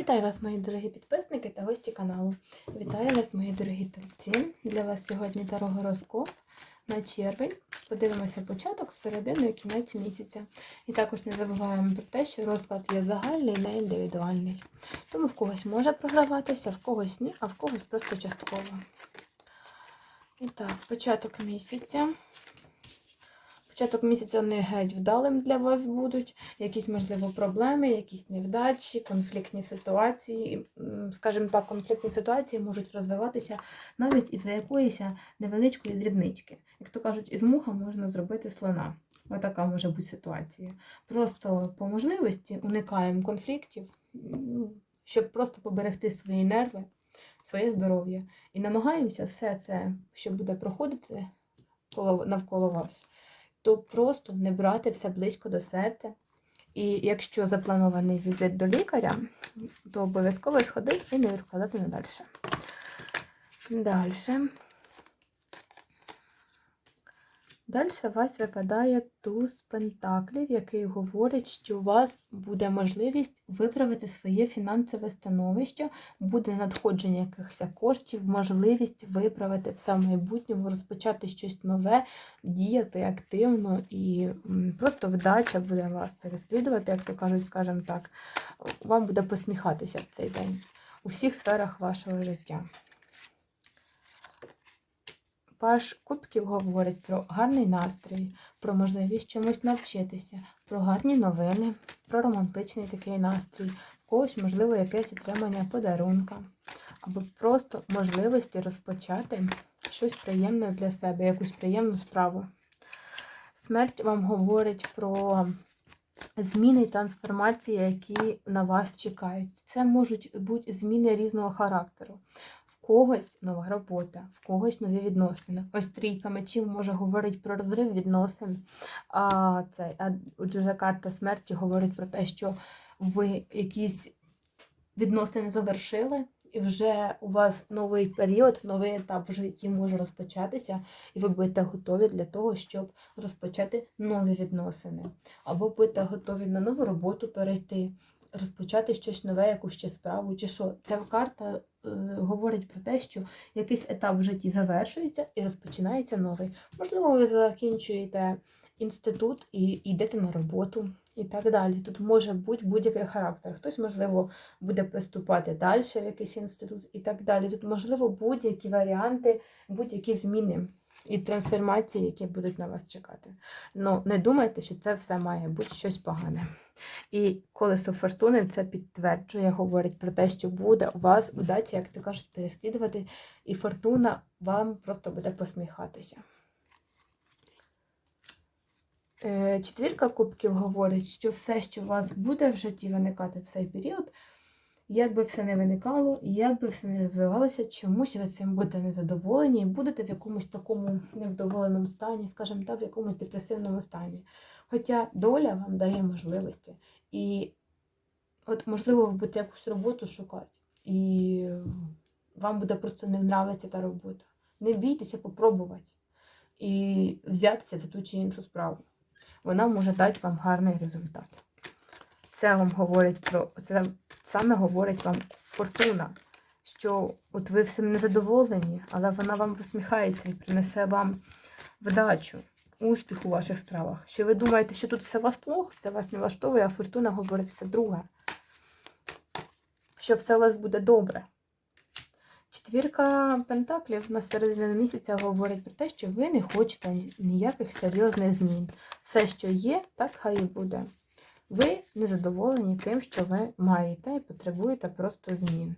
Вітаю вас, мої дорогі підписники та гості каналу. Вітаю вас, мої дорогі тельці. Для вас сьогодні тарогороскоп на червень. Подивимося початок, середину і кінець місяця. І також не забуваємо про те, що розклад є загальний, не індивідуальний. Тому в когось може програватися, в когось ні, а в когось просто частково. І так, початок місяця. Початок місяця не геть вдалим для вас будуть. Якісь, можливо, проблеми, якісь невдачі, конфліктні ситуації. Скажімо так, конфліктні ситуації можуть розвиватися навіть із-за якоїсь невеличкої дрібнички. Як то кажуть, із муха можна зробити слона. Отака може бути ситуація. Просто по можливості уникаємо конфліктів, щоб просто поберегти свої нерви, своє здоров'я. І намагаємося все це, що буде проходити коло- навколо вас то просто не брати все близько до серця. І якщо запланований візит до лікаря, то обов'язково сходи і не відкладати надалі. Далі. Далі у вас випадає туз пентаклів, який говорить, що у вас буде можливість виправити своє фінансове становище, буде надходження якихось коштів, можливість виправити все в майбутньому, розпочати щось нове, діяти активно і просто вдача буде вас переслідувати, як то кажуть, скажімо так, вам буде посміхатися в цей день у всіх сферах вашого життя. Паш Кубків говорить про гарний настрій, про можливість чомусь навчитися, про гарні новини, про романтичний такий настрій, в когось, можливо, якесь отримання подарунка, або просто можливості розпочати щось приємне для себе, якусь приємну справу. Смерть вам говорить про зміни і трансформації, які на вас чекають. Це можуть бути зміни різного характеру. Когось нова робота, в когось нові відносини. Ось трійка мечів може говорити про розрив відносин. А це а отже карта смерті говорить про те, що ви якісь відносини завершили, і вже у вас новий період, новий етап в житті може розпочатися, і ви будете готові для того, щоб розпочати нові відносини. Або будете готові на нову роботу перейти, розпочати щось нове, якусь ще справу, чи що. Ця карта е, говорить про те, що якийсь етап в житті завершується і розпочинається новий. Можливо, ви закінчуєте інститут і йдете на роботу. І так далі. Тут може бути будь-який характер. Хтось, можливо, буде поступати далі в якийсь інститут і так далі. Тут, можливо, будь-які варіанти, будь-які зміни і трансформації, які будуть на вас чекати. Ну, не думайте, що це все має бути щось погане. І колесо фортуни це підтверджує, говорить про те, що буде у вас удача, як то кажуть, переслідувати, і фортуна вам просто буде посміхатися. Е, Четвірка кубків говорить, що все, що у вас буде в житті виникати в цей період, як би все не виникало, як би все не розвивалося, чомусь ви цим будете незадоволені і будете в якомусь такому невдоволеному стані, скажімо так, в якомусь депресивному стані. Хоча доля вам дає можливості. І от, можливо, ви будете якусь роботу шукати, і вам буде просто не нравиться та робота. Не бійтеся попробувати і взятися за ту чи іншу справу вона може дати вам гарний результат. Це вам говорить про це саме говорить вам фортуна, що от ви всім незадоволені, але вона вам посміхається і принесе вам вдачу, успіх у ваших справах. Що ви думаєте, що тут все вас плохо, все вас не влаштовує, а фортуна говорить все друге. Що все у вас буде добре. Четвірка пентаклів на середину місяця говорить про те, що ви не хочете ніяких серйозних змін. Все, що є, так хай і буде. Ви не задоволені тим, що ви маєте, і потребуєте просто змін.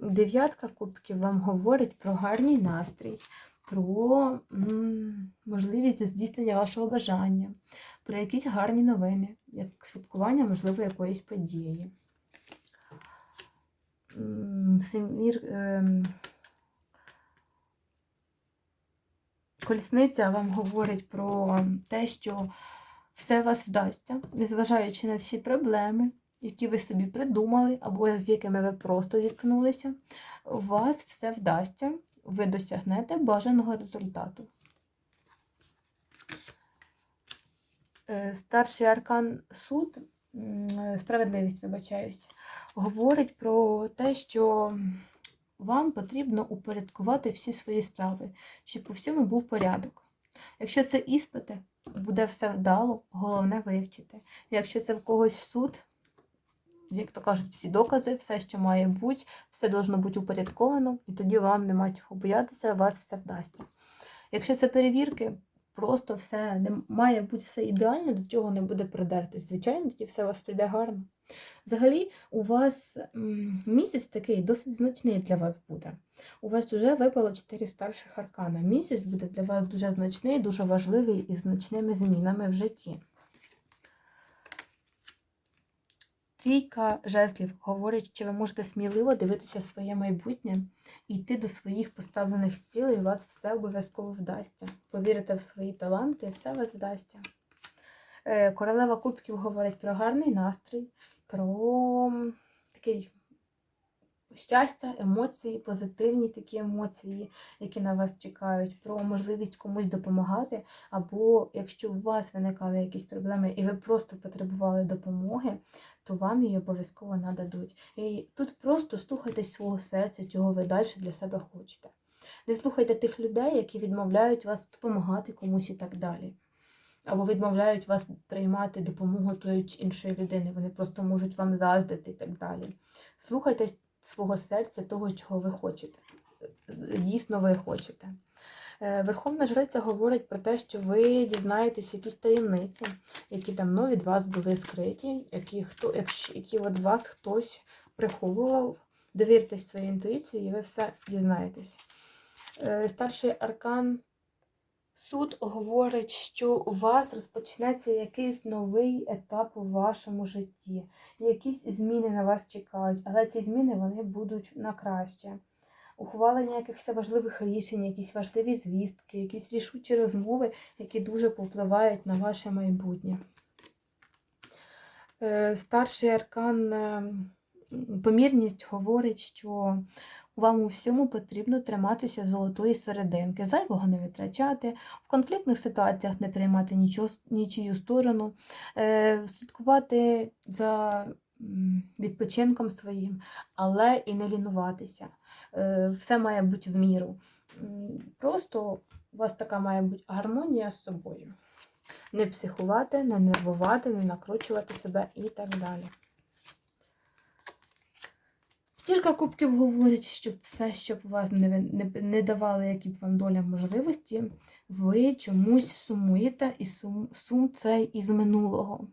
Дев'ятка кубків вам говорить про гарний настрій, про можливість здійснення вашого бажання, про якісь гарні новини, як святкування, можливо, якоїсь події. Семір, ем, Колісниця вам говорить про те, що все у вас вдасться, незважаючи на всі проблеми, які ви собі придумали, або з якими ви просто зіткнулися, у вас все вдасться, ви досягнете бажаного результату. Е, Старший аркан суд, е, справедливість, вибачаюсь, говорить про те, що вам потрібно упорядкувати всі свої справи, щоб у всьому був порядок. Якщо це іспити, буде все вдало, головне вивчити. Якщо це в когось суд, як то кажуть, всі докази, все, що має бути, все должно бути упорядковано, і тоді вам нема чого боятися, у вас все вдасться. Якщо це перевірки, просто все не має бути все ідеально, до чого не буде придертись. Звичайно, тоді все у вас прийде гарно. Взагалі, у вас місяць такий досить значний для вас буде. У вас вже випало 4 старших аркана. Місяць буде для вас дуже значний, дуже важливий і значними змінами в житті. Трійка жезлів говорить, що ви можете сміливо дивитися в своє майбутнє йти до своїх поставлених цілей, і вас все обов'язково вдасться. Повірите в свої таланти, і все у вас вдасться. Е, Королева Кубків говорить про гарний настрій, про такий щастя, емоції, позитивні такі емоції, які на вас чекають, про можливість комусь допомагати, або якщо у вас виникали якісь проблеми і ви просто потребували допомоги, то вам її обов'язково нададуть. І тут просто слухайтесь свого серця, чого ви далі для себе хочете. Не слухайте тих людей, які відмовляють вас допомагати комусь і так далі. Або відмовляють вас приймати допомогу тої чи іншої людини. Вони просто можуть вам заздати і так далі. Слухайте свого серця, того, чого ви хочете. Дійсно, ви хочете. Е, Верховна Жриця говорить про те, що ви дізнаєтесь якісь таємниці, які давно від вас були скриті, які, хто, які від вас хтось приховував. Довіртесь своїй інтуїції, і ви все дізнаєтесь. Е, Старший аркан суд говорить, що у вас розпочнеться якийсь новий етап у вашому житті. Якісь зміни на вас чекають, але ці зміни вони будуть на краще. Ухвалення якихось важливих рішень, якісь важливі звістки, якісь рішучі розмови, які дуже повпливають на ваше майбутнє. Е, Старший аркан е, помірність говорить, що вам у всьому потрібно триматися золотої серединки, зайвого не витрачати, в конфліктних ситуаціях не приймати нічого, нічию сторону, е, слідкувати за відпочинком своїм, але і не лінуватися. Е, Все має бути в міру. Просто у вас така має бути гармонія з собою. Не психувати, не нервувати, не накручувати себе і так далі. П'ятірка кубків говорить, що все, що б вас не, не, не давали, які б вам доля можливості, ви чомусь сумуєте, і сум, сум цей із минулого.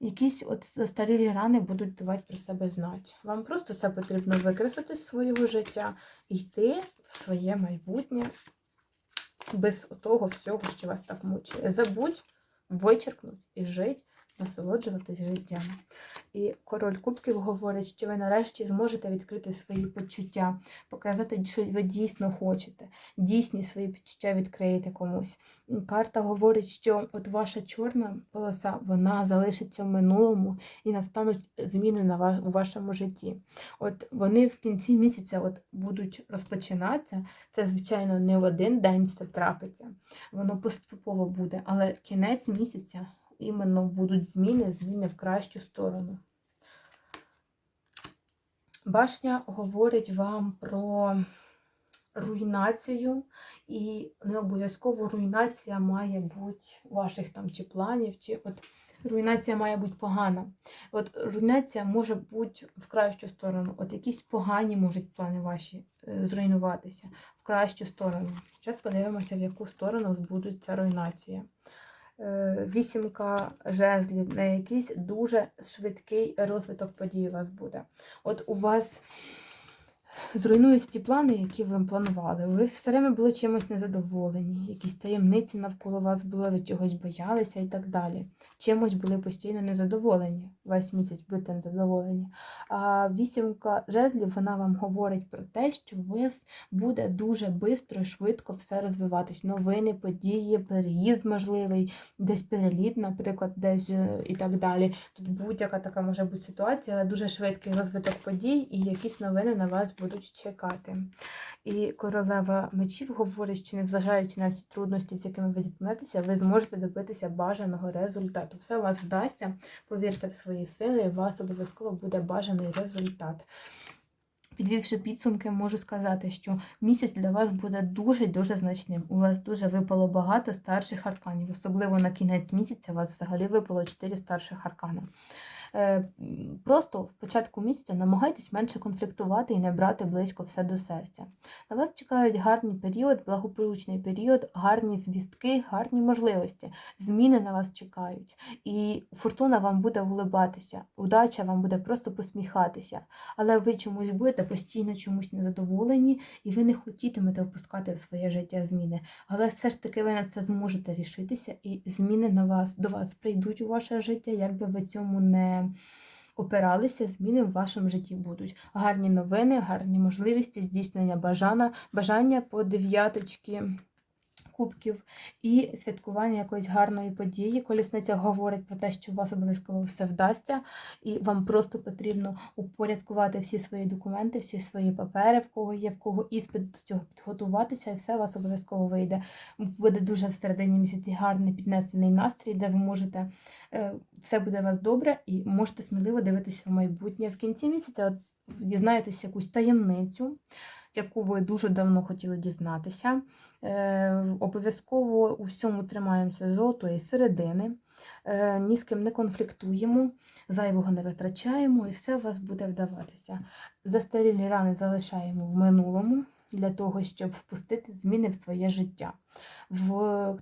Якісь от старі рани будуть давати про себе знати. Вам просто все потрібно викреслити з свого життя йти в своє майбутнє без того всього, що вас так мучає. Забудь, вичеркнуть і жить, насолоджуватись життям. І король кубків говорить, що ви нарешті зможете відкрити свої почуття, показати, що ви дійсно хочете, дійсні свої почуття відкриєте комусь. Карта говорить, що от ваша чорна полоса вона залишиться в минулому і настануть зміни на ва- у вашому житті. От вони в кінці місяця от будуть розпочинатися. Це, звичайно, не в один день все трапиться. Воно поступово буде, але кінець місяця іменно будуть зміни, зміни в кращу сторону. Башня говорить вам про руйнацію, і не обов'язково руйнація має бути ваших там чи планів, чи от руйнація має бути погана. От руйнація може бути в кращу сторону. От якісь погані можуть плани ваші е, зруйнуватися в кращу сторону. Зараз подивимося, в яку сторону буде ця руйнація. Вісімка жезлів, на якийсь дуже швидкий розвиток подій у вас буде. От у вас зруйнуються ті плани, які ви планували. Ви все время були чимось незадоволені, якісь таємниці навколо вас були, ви чогось боялися і так далі. Чимось були постійно незадоволені. Весь місяць будете незадоволені. А вісімка жезлів вона вам говорить про те, що у вас буде дуже швидко і швидко все розвиватись. Новини, події, переїзд можливий, десь переліт, наприклад, десь е, і так далі. Тут будь-яка така може бути ситуація, але дуже швидкий розвиток подій, і якісь новини на вас будуть чекати. І королева мечів говорить, що незважаючи на всі трудності, з якими ви зіткнетеся, ви зможете добитися бажаного результату. Результату. Все у вас вдасться, повірте в свої сили, і у вас обов'язково буде бажаний результат. Підвівши підсумки, можу сказати, що місяць для вас буде дуже-дуже значним. У вас дуже випало багато старших арканів. Особливо на кінець місяця у вас взагалі випало 4 старших аркана. Е, Просто в початку місяця намагайтесь менше конфліктувати і не брати близько все до серця. На вас чекають гарний період, благополучний період, гарні звістки, гарні можливості. Зміни на вас чекають. І фортуна вам буде вулибатися, удача вам буде просто посміхатися. Але ви чомусь будете постійно чомусь незадоволені, і ви не хотітимете впускати в своє життя зміни. Але все ж таки ви на це зможете рішитися, і зміни на вас до вас прийдуть у ваше життя, якби ви цьому не опиралися, зміни в вашому житті будуть. Гарні новини, гарні можливості, здійснення бажання, по дев'яточки кубків і святкування якоїсь гарної події. Колісниця говорить про те, що у вас обов'язково все вдасться, і вам просто потрібно упорядкувати всі свої документи, всі свої папери, в кого є, в кого іспит до цього підготуватися, і все у вас обов'язково вийде. Буде дуже всередині місяці гарний піднесений настрій, де ви можете е, все буде у вас добре, і можете сміливо дивитися в майбутнє. В кінці місяця дізнаєтесь якусь таємницю, яку ви дуже давно хотіли дізнатися. Е, обов'язково у всьому тримаємося золотої середини, е, ні з ким не конфліктуємо, зайвого не витрачаємо, і все у вас буде вдаватися. Застарілі рани залишаємо в минулому для того, щоб впустити зміни в своє життя. В,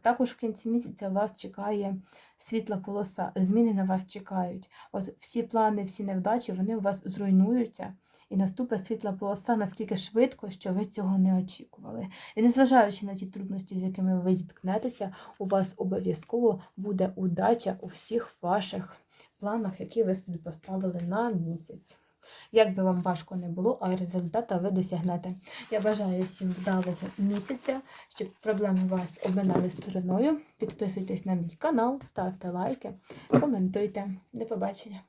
також в кінці місяця вас чекає світла полоса, зміни на вас чекають. От всі плани, всі невдачі, вони у вас зруйнуються. І наступить світла полоса наскільки швидко, що ви цього не очікували. І незважаючи на ті трудності, з якими ви зіткнетеся, у вас обов'язково буде удача у всіх ваших планах, які ви собі поставили на місяць. Як би вам важко не було, а результата ви досягнете. Я бажаю всім вдалого місяця, щоб проблеми вас обминали стороною. Підписуйтесь на мій канал, ставте лайки, коментуйте. До побачення!